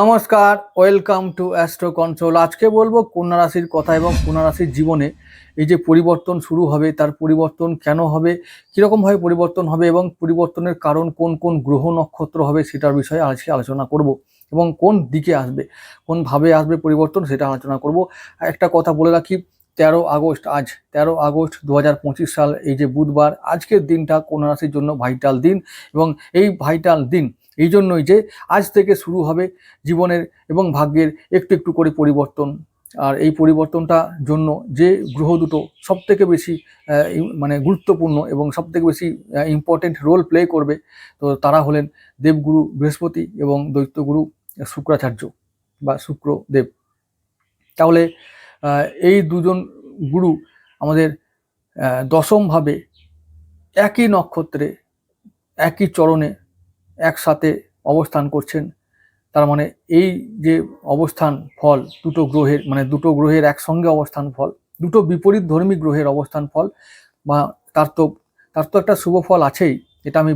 নমস্কার, welcome to astro control আজকে বলব কন্যা রাশির কথা এবং কন্যা রাশির জীবনে এই যে পরিবর্তন শুরু হবে, তার পরিবর্তন কেন হবে, কীরকমভাবে পরিবর্তন হবে এবং পরিবর্তনের কারণ কোন কোন গ্রহ নক্ষত্র হবে সেটার বিষয়ে আজকে আলোচনা করব এবং কোন দিকে আসবে, কোন ভাবে আসবে পরিবর্তন সেটা আলোচনা করব। একটা কথা বলে রাখি, তেরো আগস্ট, আজ তেরো আগস্ট দু হাজার পঁচিশ সাল, এই যে বুধবার, আজকের দিনটা কন্যা রাশির জন্য ভাইটাল দিন এবং এই ভাইটাল দিন এই জন্যই যে আজ থেকে শুরু হবে জীবনের এবং ভাগ্যের একটু একটু করে পরিবর্তন। আর এই পরিবর্তনটা জন্য যে গ্রহ দুটো সব থেকে বেশি মানে গুরুত্বপূর্ণ এবং সব থেকে বেশি ইম্পর্টেন্ট রোল প্লে করবে, তো তারা হলেন দেবগুরু বৃহস্পতি এবং দৈত্যগুরু শুক্রাচার্য বা শুক্রদেব। তাহলে এই দুজন গুরু আমাদের দশমভাবে একই নক্ষত্রে, একই চরণে একসাথে অবস্থান করছেন। তার মানে এই যে অবস্থান ফল, দুটো গ্রহের মানে দুটো গ্রহের একসঙ্গে অবস্থান ফল, দুটো বিপরীত ধর্মী গ্রহের অবস্থান ফল, বা তার তো তার তো একটা শুভ ফল আছেই, এটা আমি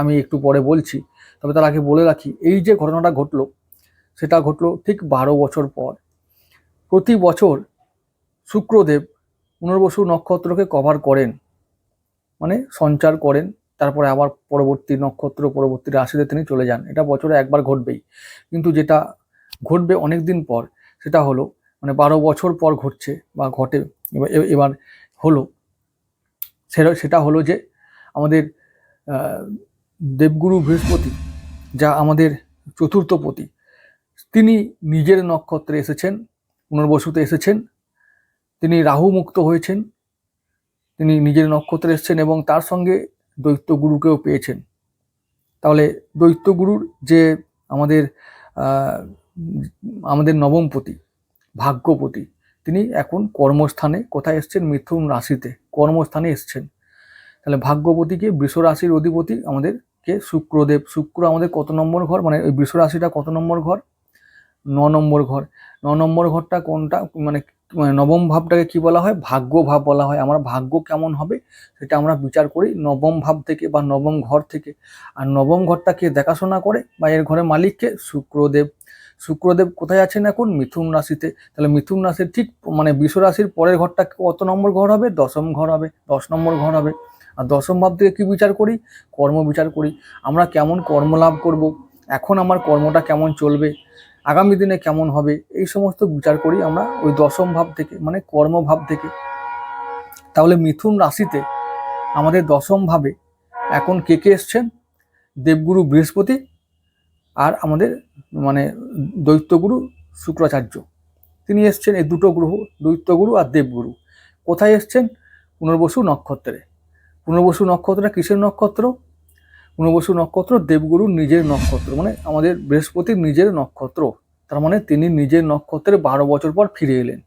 আমি একটু পরে বলছি। তবে তার আগে বলে রাখি, এই যে ঘটনাটা ঘটলো, সেটা ঘটলো ঠিক বারো বছর পর। প্রতি বছর শুক্রদেব পুনর্বসু নক্ষত্রকে কভার করেন মানে সঞ্চার করেন। তারপরে আবার পরবর্তী নক্ষত্র, পরবর্তী রাশিতে তিনি চলে যান। এটা বছরে একবার ঘটবেই। কিন্তু যেটা ঘটবে অনেক দিন পর, সেটা হলো মানে বারো বছর পর ঘটছে বা ঘটে, এবার- হলো, সেটা সেটা হলো যে আমাদের দেবগুরু বৃহস্পতি, যা আমাদের চতুর্থ পতি, তিনি নিজের নক্ষত্রে এসেছেন পুনর্বসুতে এসেছেন, তিনি রাহু মুক্ত হয়েছেন, তিনি নিজের নক্ষত্রে এসেছেন এবং তার সঙ্গে দৈত্য গুরুকেও পেয়েছেন। তাহলে দৈত্য গুরুর যে আমাদের আমাদের নবমপতি, ভাগ্যপতি, তিনি এখন কর্মস্থানে কোথায় এসছেন? মিথুন রাশিতে কর্মস্থানে এসছেন। তাহলে ভাগ্যপতিকে বৃষ রাশির অধিপতি আমাদেরকে শুক্রদেব। শুক্র আমাদের কত নম্বর ঘর? মানে ওই বৃষ রাশিটা কত নম্বর ঘর? ন নম্বর ঘর। ন নম্বর ঘরটা কোনটা? মানে নবম ভাবটাকে কি বলা হয়? ভাগ্য ভাব বলা হয়। আমার ভাগ্য কেমন হবে সেটা আমরা বিচার করি নবম ভাব থেকে বা নবম ঘর থেকে। আর নবম ঘরটাকে দেখাশোনা করে বা এর ঘরের মালিককে শুক্রদেব। শুক্রদেব কোথায় আছেন এখন? মিথুন রাশিতে। তাহলে মিথুন রাশির ঠিক মানে বিশ্ব রাশির পরের ঘরটা কত নম্বর ঘর হবে? দশম ঘর হবে, দশ নম্বর ঘর হবে। আর দশম ভাব থেকে কী বিচার করি? কর্ম বিচার করি। আমরা কেমন কর্ম লাভ করব? এখন আমার কর্মটা কেমন চলবে? আগামী দিনে কেমন হবে, এই সমস্ত বিচার করি আমরা ওই দশম ভাব থেকে মানে কর্মভাব থেকে। তাহলে মিথুন রাশিতে আমাদের দশম ভাবে এখন কে কে এসছেন? দেবগুরু বৃহস্পতি আর আমাদের মানে দৈত্যগুরু শুক্রাচার্য। তিনি এসছেন এই দুটো গ্রহ, দৈত্যগুরু আর দেবগুরু। কোথায় এসছেন? পুনর্বসু নক্ষত্রে। পুনর্বসু নক্ষত্রটা কিসের নক্ষত্র? পুনর্বসু নক্ষত্র দেবগুরুর নিজের নক্ষত্র মানে আমাদের বৃহস্পতির নিজের নক্ষত্র। তার মানে তিনি নিজের নক্ষত্রে বারো বছর পর ফিরে এলেন।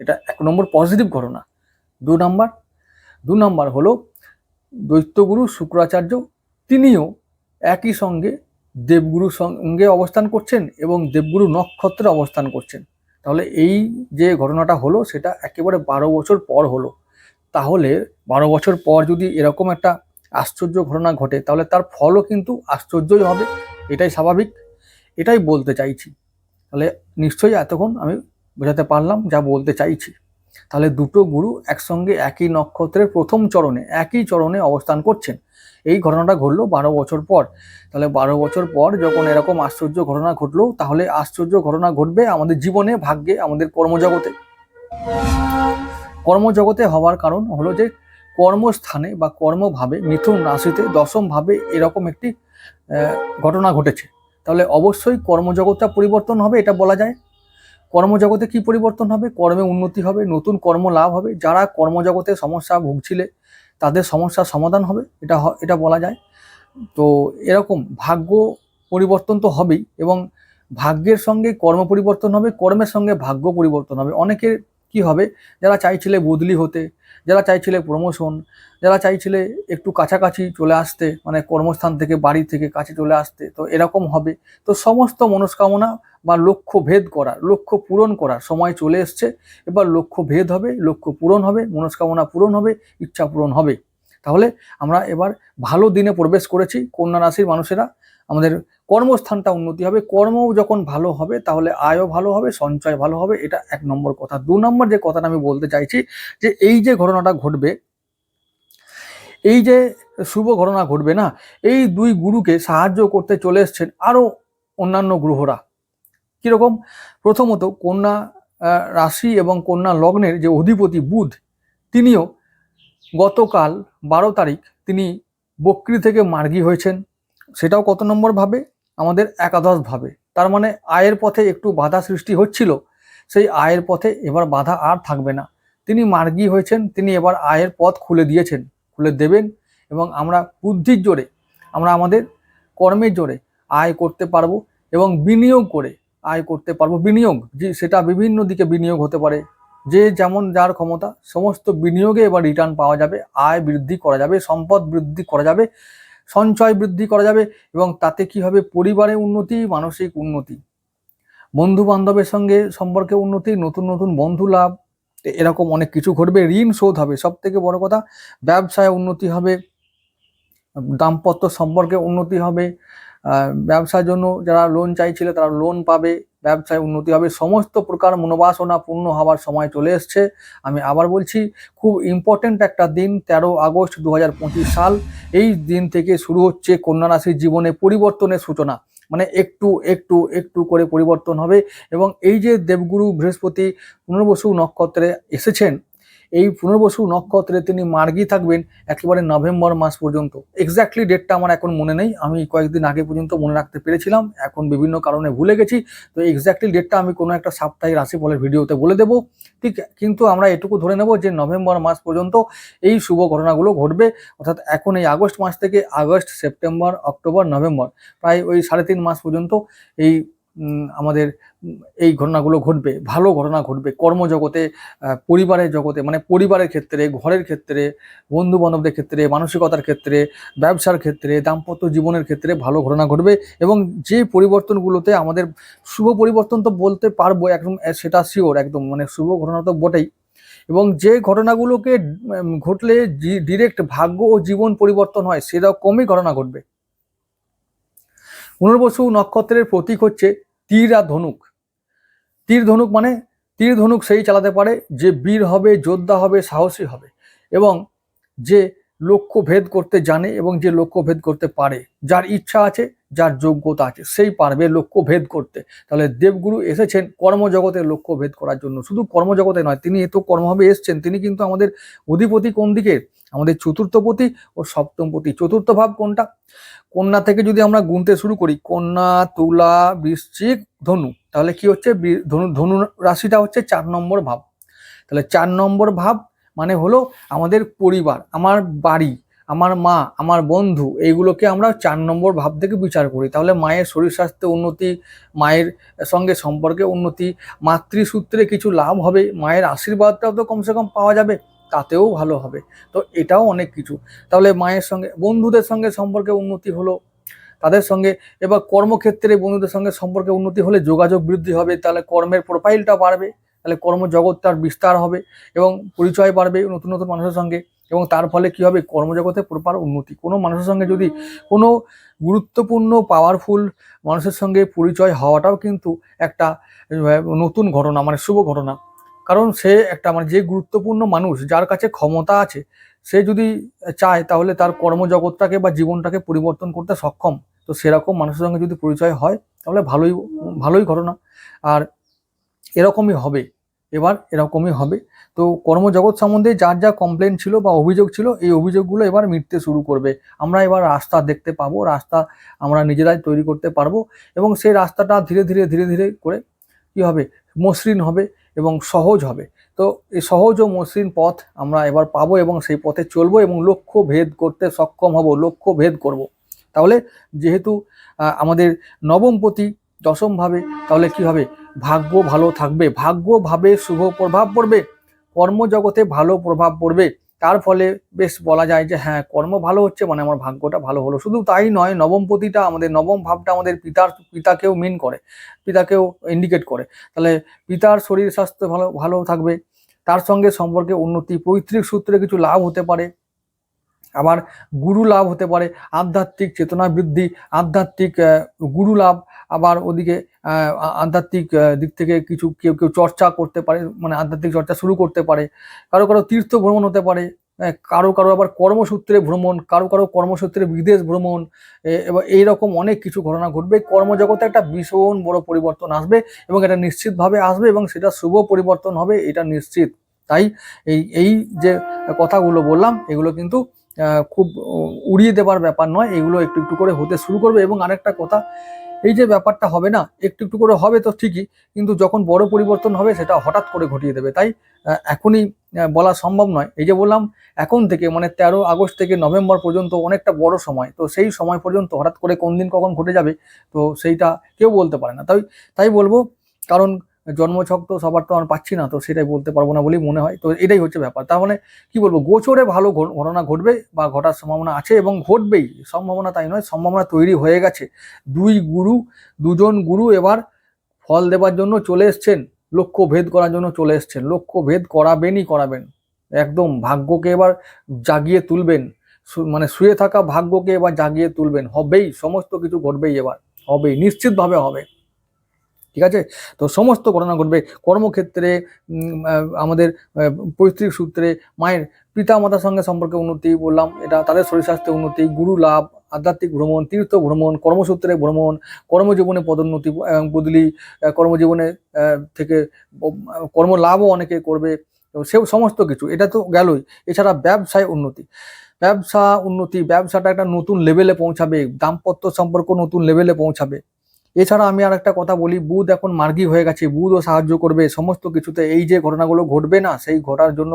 এটা এক নম্বর পজিটিভ ঘটনা। দু নম্বর দু নম্বর হলো দৈত্যগুরু, শুক্রাচার্য, তিনিও একই সঙ্গে দেবগুরুর সঙ্গে অবস্থান করছেন এবং দেবগুরু নক্ষত্রে অবস্থান করছেন। তাহলে এই যে ঘটনাটা হলো, সেটা একেবারে বারো বছর পর হলো। তাহলে বারো বছর পর যদি এরকম একটা আশ্চর্য ঘটনা ঘটে, তাহলে তার ফলও কিন্তু আশ্চর্যই হবে, এটাই স্বাভাবিক, এটাই বলতে চাইছি। তাহলে নিশ্চয়ই এতক্ষণ আমি বোঝাতে পারলাম যা বলতে চাইছি। তাহলে দুটো গুরু একসঙ্গে একই নক্ষত্রের প্রথম চরণে, একই চরণে অবস্থান করছেন। এই ঘটনাটা ঘটলো বারো বছর পর। তাহলে বারো বছর পর যখন এরকম আশ্চর্য ঘটনা ঘটলো, তাহলে আশ্চর্য ঘটনা ঘটবে আমাদের জীবনে, ভাগ্যে, আমাদের কর্মজগতে। কর্মজগতে হওয়ার কারণ হলো যে কর্মস্থানে বা কর্মভাবে মিথুন রাশিতে দশম ভাবে এরকম একটি ঘটনা ঘটেছে। তাহলে অবশ্যই কর্মজগৎটা পরিবর্তন হবে, এটা বলা যায়। কর্মজগতে কি পরিবর্তন হবে? কর্মে উন্নতি হবে, নতুন কর্ম লাভ হবে। যারা কর্মজগতে সমস্যা ভুগছিলে, তাদের সমস্যার সমাধান হবে, এটা এটা বলা যায়। তো এরকম ভাগ্য পরিবর্তন তো হবেই এবং ভাগ্যের সঙ্গে কর্ম পরিবর্তন হবে, কর্মের সঙ্গে ভাগ্য পরিবর্তন হবে। অনেকের কি হবে? যারা চাইছিলে বদলি হতে, যারা চাইছিলে প্রমোশন যারা চাইছিলে একটু কাছাকাছি চলে আসতে মানে কর্মস্থান থেকে, বাড়ি থেকে কাছে চলে আসতে, তো এরকম হবে। তো সমস্ত মনস্কামনা বা লক্ষ্য ভেদ করার, লক্ষ্য পূরণ করার সময় চলে এসছে। এবার লক্ষ্য ভেদ হবে, লক্ষ্য পূরণ হবে, মনস্কামনা পূরণ হবে, ইচ্ছা পূরণ হবে। তাহলে আমরা এবার ভালো দিনে প্রবেশ করেছি, কন্যা রাশির মানুষেরা। আমাদের কর্মস্থানটা উন্নতি হবে কর্ম যখন ভালো হবে তাহলে আয়ও ভালো হবে, সঞ্চয় ভালো হবে, এটা এক নম্বর কথা। দু নম্বর যে কথাটা আমি বলতে চাইছি যে এই যে ঘটনাটা ঘটবে, এই যে শুভ ঘটনা ঘটবে না, এই দুই গুরুকে সাহায্য করতে চলে এসছেন আরও অন্যান্য গ্রহরা। কীরকম? প্রথমত কন্যা রাশি এবং কন্যা লগ্নের যে অধিপতি বুধ, তিনিও গতকাল বারো তারিখ তিনি বক্রি থেকে মার্গী হয়েছেন। সেটাও কত নম্বর ভাবে? আমাদের একাদশ ভাবে। তার মানে আয়ের পথে একটু বাধা সৃষ্টি হচ্ছিল, সেই আয়ের পথে এবার বাধা আর থাকবে না। তিনি মার্গী হয়েছেন, তিনি এবার আয়ের পথ খুলে দিয়েছেন, খুলে দেবেন এবং আমরা বুদ্ধির জোরে, আমরা আমাদের কর্মের জোরে আয় করতে পারব এবং বিনিয়োগ করে আয় করতে পারব। বিনিয়োগ, যে সেটা বিভিন্ন দিকে বিনিয়োগ হতে পারে। যে যেমন যার ক্ষমতা, সমস্ত বিনিয়োগে এবার রিটার্ন পাওয়া যাবে, আয় বৃদ্ধি করা যাবে, সম্পদ বৃদ্ধি করা যাবে। সঞ্চয় বৃদ্ধি করা যাবে এবং তাতে কি হবে? পরিবারে উন্নতি, মানসিক উন্নতি। বন্ধু বান্ধবের সঙ্গে সম্পর্কে উন্নতি, নতুন নতুন বন্ধু লাভ, এরকম অনেক কিছু ঘটবে, ঋণ শোধ হবে। সব থেকে বড় কথা, ব্যবসায় উন্নতি হবে, দাম্পত্য সম্পর্কে উন্নতি হবে ব্যবসার জন্য যারা লোন চাইছিল তারা লোন পাবে। ব্যবসায় উন্নতি হবে। সমস্ত প্রকার মনোবাসনা পূর্ণ হওয়ার সময় চলে এসছে। আমি আবার বলছি, খুব ইম্পর্ট্যান্ট একটা দিন, তেরো আগস্ট দু হাজার পঁচিশ সাল। এই দিন থেকে শুরু হচ্ছে কন্যা রাশির জীবনে পরিবর্তনের সূচনা। মানে একটু একটু একটু করে পরিবর্তন হবে এবং এই যে দেবগুরু বৃহস্পতি পুনর্বসু নক্ষত্রে এসেছেন এই পুনর্বসু নক্ষত্রে তিনি মার্গী থাকবেন একেবারে নভেম্বর মাস পর্যন্ত। এক্স্যাক্টলি ডেটটা আমার এখন মনে নেই। আমি কয়েকদিন আগে পর্যন্ত মনে রাখতে পেরেছিলাম। এখন বিভিন্ন কারণে ভুলে গেছি। তো এক্স্যাক্টলি ডেটটা আমি কোনো একটা সাপ্তাহিক রাশিফলের ভিডিওতে বলে দেবো। ঠিক, কিন্তু আমরা এটুকু ধরে নেব যে নভেম্বর মাস পর্যন্ত এই শুভ ঘটনাগুলো ঘটবে। অর্থাৎ এখন এই আগস্ট মাস থেকে আগস্ট, সেপ্টেম্বর, অক্টোবর, নভেম্বর, প্রায় ওই সাড়ে তিন মাস পর্যন্ত এই আমাদের এই ঘটনাগুলো ঘটবে, ভালো ঘটনা ঘটবে। কর্মজগতে পরিবারের জগতে মানে পরিবারের ক্ষেত্রে, ঘরের ক্ষেত্রে বন্ধু বান্ধবদের ক্ষেত্রে, মানসিকতার ক্ষেত্রে, ব্যবসার ক্ষেত্রে, দাম্পত্য জীবনের ক্ষেত্রে ভালো ঘটনা ঘটবে এবং যে পরিবর্তনগুলোতে আমাদের শুভ পরিবর্তন তো বলতে পারব একদম সেটা শিওর একদম মানে শুভ ঘটনা তো বটেই। এবং যে ঘটনাগুলোকে ঘটলে ডিরেক্ট ভাগ্য ও জীবন পরিবর্তন হয়, সেরকমই ঘটনা ঘটবে। পুনর্বসু নক্ষত্রের প্রতীক হচ্ছে তীর আর ধনুক। তীর ধনুক মানে তীর ধনুক সেই চালাতে পারে যে বীর হবে, যোদ্ধা হবে, সাহসী হবে এবং যে লক্ষ্য ভেদ করতে জানে এবং যে লক্ষ্য ভেদ করতে পারে, যার ইচ্ছা আছে, যার যোগ্যতা আছে, সেই পারবে লক্ষ্য ভেদ করতে। তাহলে দেবগুরু এসেছেন কর্মজগতের লক্ষ্য ভেদ করার জন্য। শুধু কর্মজগতে নয়, তিনি এত কর্মভাবে এসেছেন, তিনি কিন্তু আমাদের অধিপতি কোন দিকে? আমাদের চতুর্থপতি ও সপ্তমপতি। চতুর্থ ভাব কোনটা? কন্যা থেকে যদি আমরা গুনতে শুরু করি, কন্যা, তুলা, বৃশ্চিক, ধনু, তাহলে কি হচ্ছে? ধনু ধনু রাশিটা হচ্ছে চার নম্বর ভাব। তাহলে চার নম্বর ভাব মানে হলো আমাদের পরিবার, আমার বাড়ি, আমার মা, আমার বন্ধু, এইগুলোকে আমরা চার নম্বর ভাব থেকে বিচার করি। তাহলে মায়ের শরীর স্বাস্থ্যে উন্নতি, মায়ের সঙ্গে সম্পর্কে উন্নতি, মাতৃসূত্রে কিছু লাভ হবে, মায়ের আশীর্বাদটাও তো কমসে কম পাওয়া যাবে। তাতেও ভালো হবে। তো এটাও অনেক কিছু। তাহলে মায়ের সঙ্গে, বন্ধুদের সঙ্গে সম্পর্কে উন্নতি হলো, তাদের সঙ্গে এবার কর্মক্ষেত্রে বন্ধুদের সঙ্গে সম্পর্কে উন্নতি হলে যোগাযোগ বৃদ্ধি হবে, তাহলে কর্মের প্রোফাইলটা বাড়বে, তাহলে কর্মজগৎটার বিস্তার হবে এবং পরিচয় বাড়বে নতুন নতুন মানুষের সঙ্গে এবং তার ফলে কি হবে? কর্মজগতে প্রপার উন্নতি। কোনো মানুষের সঙ্গে যদি কোনো গুরুত্বপূর্ণ পাওয়ারফুল মানুষের সঙ্গে পরিচয় হওয়াটাও কিন্তু একটা নতুন ঘটনা মানে শুভ ঘটনা। কারণ সে একটা মানে যে গুরুত্বপূর্ণ মানুষ, যার কাছে ক্ষমতা আছে, সে যদি চায় তাহলে তার কর্মজগৎটাকে বা জীবনটাকে পরিবর্তন করতে সক্ষম। তো সেরকম মানুষের সঙ্গে যদি পরিচয় হয়, তাহলে ভালোই ভালোই ঘটনা। আর এরকমই হবে। এবার এরকমই হবে। তো কর্মজগৎ সম্বন্ধে যার যা কমপ্লেন ছিল বা অভিযোগ ছিল, এই অভিযোগগুলো এবার মিটতে শুরু করবে। আমরা এবার রাস্তা দেখতে পাবো, রাস্তা আমরা নিজেরাই তৈরি করতে পারব এবং সেই রাস্তাটা ধীরে ধীরে ধীরে ধীরে করে কি হবে? মসৃণ হবে। এবং সহজ হবে। তো এই সহজ ও মসৃণ পথ আমরা এবার পাবো এবং সেই পথে চলবো এবং লক্ষ্য ভেদ করতে সক্ষম হব, লক্ষ্য ভেদ করব। তাহলে যেহেতু আমাদের নবমপতি দশমভাবে, তাহলে কি হবে? ভাগ্য ভালো থাকবে। ভাগ্যভাবে শুভ প্রভাব পড়বে। কর্মজগতে ভালো প্রভাব পড়বে। তার ফলে বেশ বলা যায় যে হ্যাঁ কর্ম ভালো হচ্ছে মানে আমার ভাগ্যটা ভালো হলো। শুধু তাই নয় নবমপতিটা আমাদের, নবম ভাবটা আমাদের পিতার, পিতাকেও মিন করে, পিতাকেও ইন্ডিকেট করে। তাহলে পিতার শরীর স্বাস্থ্য ভালো ভালো থাকবে, তার সঙ্গে সম্পর্কে উন্নতি, পৈতৃক সূত্রে কিছু লাভ হতে পারে, আবার গুরু লাভ হতে পারে, আধ্যাত্মিক চেতনা বৃদ্ধি, আধ্যাত্মিক গুরু লাভ, আবার ওদিকে আধ্যাত্মিক দিক থেকে কিছু কেউ কেউ চর্চা করতে পারে মানে আধ্যাত্মিক চর্চা শুরু করতে পারে। কারও কারও তীর্থ ভ্রমণ হতে পারে কারও কারও আবার কর্মসূত্রে ভ্রমণ, কারও কারও কর্মসূত্রে বিদেশ ভ্রমণ, এ- এবার এইরকম অনেক কিছু ঘটনা ঘটবে। কর্মজগতে একটা ভীষণ বড় পরিবর্তন আসবে এবং এটা নিশ্চিতভাবে আসবে এবং সেটা শুভ পরিবর্তন হবে, এটা নিশ্চিত। তাই এই এই যে কথাগুলো বললাম, এগুলো কিন্তু খুব উড়িয়ে দেবার ব্যাপার নয়, এগুলো একটু একটু করে হতে শুরু করবে। এবং আরেকটা কথা এই যে ব্যাপারটা হবে না, একটু একটু করে হবে তো ঠিকই, কিন্তু যখন বড় পরিবর্তন হবে সেটা হঠাৎ করে ঘটিয়ে দেবে। তাই এখনই বলা সম্ভব নয়। এই যে বললাম, এখন থেকে মানে তেরো আগস্ট থেকে নভেম্বর পর্যন্ত অনেকটা বড় সময়, তো সেই সময় পর্যন্ত হঠাৎ করে কোন দিন কখন ঘটে যাবে, তো সেইটা কেউ বলতে পারে না। তাই তাই বলব, কারণ জন্মছক তো সবার তো আর পাচ্ছি না, তো সেটাই বলতে পারব না বলেই মনে হয়। তো এটাই হচ্ছে ব্যাপার। তার মানে কি বলব, গোচরে ভালো ঘটনা ঘটবে বা ঘটার সম্ভাবনা আছে এবং ঘটবেই। সম্ভাবনা তাই নয়, সম্ভাবনা তৈরি হয়ে গেছে। দুই গুরু, দুজন গুরু এবার ফল দেবার জন্য চলে এসছেন, লক্ষ্য ভেদ করার জন্য চলে এসছেন। লক্ষ্য ভেদ করাবেনই করাবেন। একদম ভাগ্যকে এবার জাগিয়ে তুলবেন। মানে শুয়ে থাকা ভাগ্যকে এবার জাগিয়ে তুলবেন। হবেই, সমস্ত কিছু ঘটবেই এবার। হবেই, নিশ্চিতভাবে হবে। ঠিক আছে? তো সমস্ত ঘটনা ঘটবে। কর্মক্ষেত্রে আমাদের পৈতৃক সূত্রে মায়ের পিতা মাতার সঙ্গে সম্পর্কে উন্নতি বললাম। এটা তাদের শরীর স্বাস্থ্যে উন্নতি, গুরু লাভ, আধ্যাত্মিক ভ্রমণ, তীর্থ ভ্রমণ, কর্মসূত্রে ভ্রমণ, কর্মজীবনে পদোন্নতি এবং বদলি কর্মজীবনে থেকে কর্মলাভও অনেকে করবে। সে সমস্ত কিছু, এটা তো গেলই। এছাড়া ব্যবসায় উন্নতি। ব্যবসা উন্নতি, ব্যবসাটা একটা নতুন লেভেলে পৌঁছাবে। দাম্পত্য সম্পর্ক নতুন লেভেলে পৌঁছাবে। এছাড়া আমি আর একটা কথা বলি, বুধ এখন মার্গী হয়ে গেছে, বুধও সাহায্য করবে, সমস্ত কিছুতে এই যে ঘটনাগুলো ঘটবে না, সেই ঘটার জন্য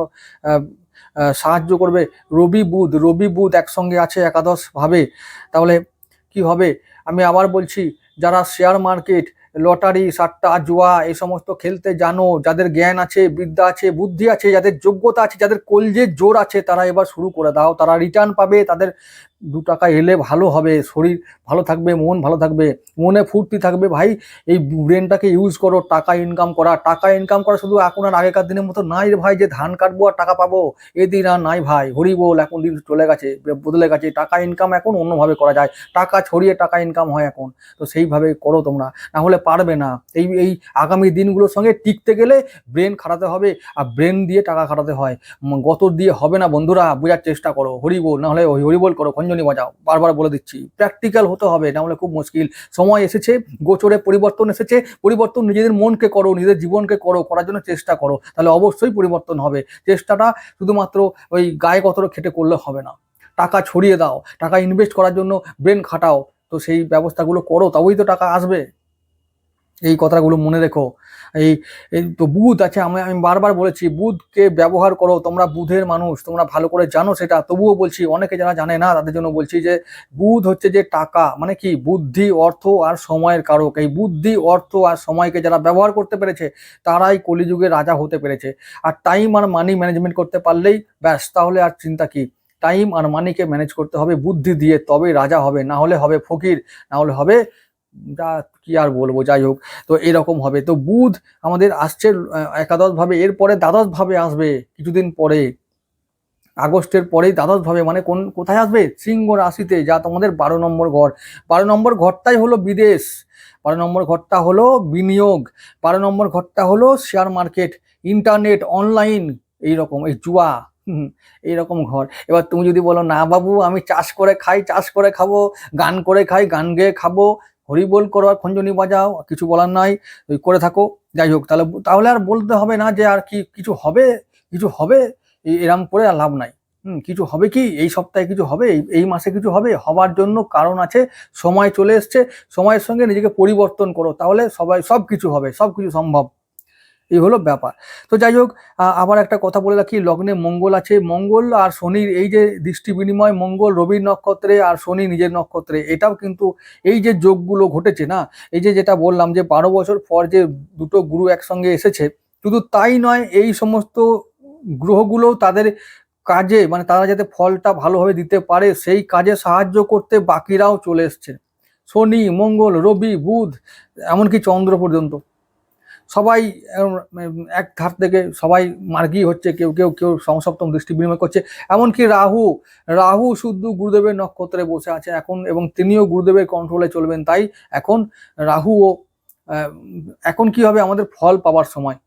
সাহায্য করবে রবি বুধ। রবি বুধ একসঙ্গে আছে একাদশ ভাবে তাহলে কি হবে? আমি আবার বলছি, যারা শেয়ার মার্কেট লটারি সাট্টা জুয়া, এই সমস্ত খেলতে জানো, যাদের জ্ঞান আছে, বিদ্যা আছে, বুদ্ধি আছে, যাদের যোগ্যতা আছে, যাদের কলজের জোর আছে, তারা এবার শুরু করে দাও, তারা রিটার্ন পাবে, তাদের দু টাকা এলে ভালো হবে, শরীর ভালো থাকবে, মন ভালো থাকবে, মনে ফুর্তি থাকবে। ভাই, এই ব্রেনটাকে ইউজ করো, টাকা ইনকাম করা। টাকা ইনকাম করা শুধু এখন আর আগেকার দিনের মতো নাই ভাই, যে ধান কাটবো আর টাকা পাবো। এদিন আর নাই ভাই, হরি বল, এখন দিন চলে গেছে বদলে গেছে। টাকা ইনকাম এখন অন্যভাবে করা যায়, টাকা ছড়িয়ে টাকা ইনকাম হয় এখন। তো সেইভাবে করো তোমরা, না হলে পারবে না। এই এই আগামী দিনগুলোর সঙ্গে টিকতে গেলে ব্রেন খাটাতে হবে, আর ব্রেন দিয়ে টাকা খাটাতে হয়। গতর দিয়ে হবে না বন্ধুরা, বোঝার চেষ্টা করো হরিবোল না হলে ওই হরিবোল করো খঞ্জনি বাজাও বারবার বলে দিচ্ছি প্র্যাকটিক্যাল হতে হবে, না হলে খুব মুশকিল। সময় এসেছে, গোচরে পরিবর্তন এসেছে। পরিবর্তন নিজেদের মনকে করো নিজের জীবনকে করো, করার জন্য চেষ্টা করো। তাহলে অবশ্যই পরিবর্তন হবে। চেষ্টাটা শুধুমাত্র ওই গায়ে কতটা খেটে করলে হবে না। টাকা ছড়িয়ে দাও, টাকা ইনভেস্ট করার জন্য ব্রেন খাটাও। তো সেই ব্যবস্থাগুলো করো, তবেই তো টাকা আসবে। এই কথাগুলো মনে রেখো। এই তো বুধ আছে, আমি আমি বারবার বলেছি, বুধকে ব্যবহার করো, তোমরা বুধের মানুষ, তোমরা ভালো করে জানো সেটা। তবুও বলছি, অনেকে যারা জানে না, তাদের জন্য বলছি যে, বুধ হচ্ছে যে টাকা মানে কি? বুদ্ধি, অর্থ আর সময়ের কারক। এই বুদ্ধি, অর্থ আর সময়কে যারা ব্যবহার করতে পেরেছে, তারাই কলিযুগে রাজা হতে পেরেছে। আর টাইম আর মানি ম্যানেজমেন্ট করতে পারলেই, ব্যাস, তাহলে আর চিন্তা কি? টাইম আর মানিকে ম্যানেজ করতে হবে বুদ্ধি দিয়ে, তবেই রাজা হবে, না হলে হবে ফকির, না হলে হবে যা কি আর বলব যাই হোক তো এরকম হবে। তো বুধ আমাদের আসছে আহ, একাদশ ভাবে এরপরে দ্বাদশ ভাবে আসবে কিছুদিন পরে। আগস্টের পরেই দ্বাদশ ভাবে মানে কোন কোথায় আসবে? সিংহ রাশিতে যা তোমাদের বারো নম্বর ঘর। বারো নম্বর ঘরটাই হলো বিদেশ। বারো নম্বর ঘরটা হলো বিনিয়োগ। বারো নম্বর ঘরটা হলো শেয়ার মার্কেট ইন্টারনেট অনলাইন এই রকম এই জুয়া এইরকম ঘর। এবার তুমি যদি বলো না বাবু আমি চাষ করে খাই চাষ করে খাব গান করে খাই গান গেয়ে খাব হরিবোল করো, আর খঞ্জনি বাজাও কিছু বলার নাই করে থাকো, যাই হোক, তাহলে তাহলে আর বলতে হবে না যে আর কি কিছু হবে কিছু হবে এরম করে আর লাভ নাই। হুম, কিছু হবে কি? এই সপ্তাহে কিছু হবে, এই মাসে কিছু হবে? হবার জন্য কারণ আছে, সময় চলে এসছে, সময়ের সঙ্গে নিজেকে পরিবর্তন করো, তাহলে সবাই সব কিছু হবে সব কিছু সম্ভব। এই হলো ব্যাপার। তো যাই হোক আবার একটা কথা বলে রাখি, লগ্নে মঙ্গল আছে। মঙ্গল আর শনির এই যে দৃষ্টি বিনিময়, মঙ্গল রবির নক্ষত্রে আর শনি নিজের নক্ষত্রে, এটাও কিন্তু এই যে যোগগুলো ঘটেছে না, এই যে যেটা বললাম যে বারো বছর পর যে দুটো গুরু একসঙ্গে এসেছে, শুধু তাই নয়, এই সমস্ত গ্রহগুলো তাদের কাজে মানে তারা যাতে ফলটা ভালোভাবে দিতে পারে, সেই কাজে সাহায্য করতে বাকিরাও চলে এসছে। শনি, মঙ্গল, রবি, বুধ, এমনকি চন্দ্র পর্যন্ত। সবাই এক ধার থেকে সবাই মার্গি হচ্ছে, কেউ কেউ কেউ সমসপ্তম দৃষ্টি বিনিময় করছে। এমনকি রাহু রাহু শুদ্ধ গুরুদেবের নক্ষত্রে বসে আছে এখন এবং তিনিও গুরুদেবের কন্ট্রোলে চলবেন। তাই এখন রাহুও এখন কি হবে? আমাদের ফল পাওয়ার সময়।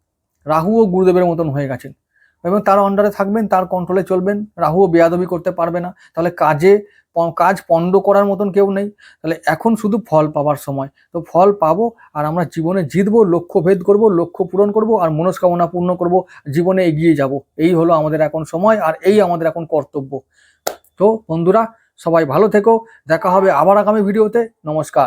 রাহুও গুরুদেবের মতন হয়ে গেছেন। এবং তার অন্ডারে থাকবেন, তার কন্ট্রোলে চলবেন। রাহুও বেয়াদবি করতে পারবে না। তাহলে কাজে কাজ পণ্ড করার মতন কেউ নেই। তাহলে এখন শুধু ফল পাওয়ার সময়। তো ফল পাবো আর আমরা জীবনে জিতবো লক্ষ্য ভেদ করব, লক্ষ্য পূরণ করব আর মনস্কামনা পূর্ণ করব, জীবনে এগিয়ে যাব। এই হলো আমাদের এখন সময় আর এই আমাদের এখন কর্তব্য। তো বন্ধুরা, সবাই ভালো থেকো। দেখা হবে আবার আগামী ভিডিওতে নমস্কার।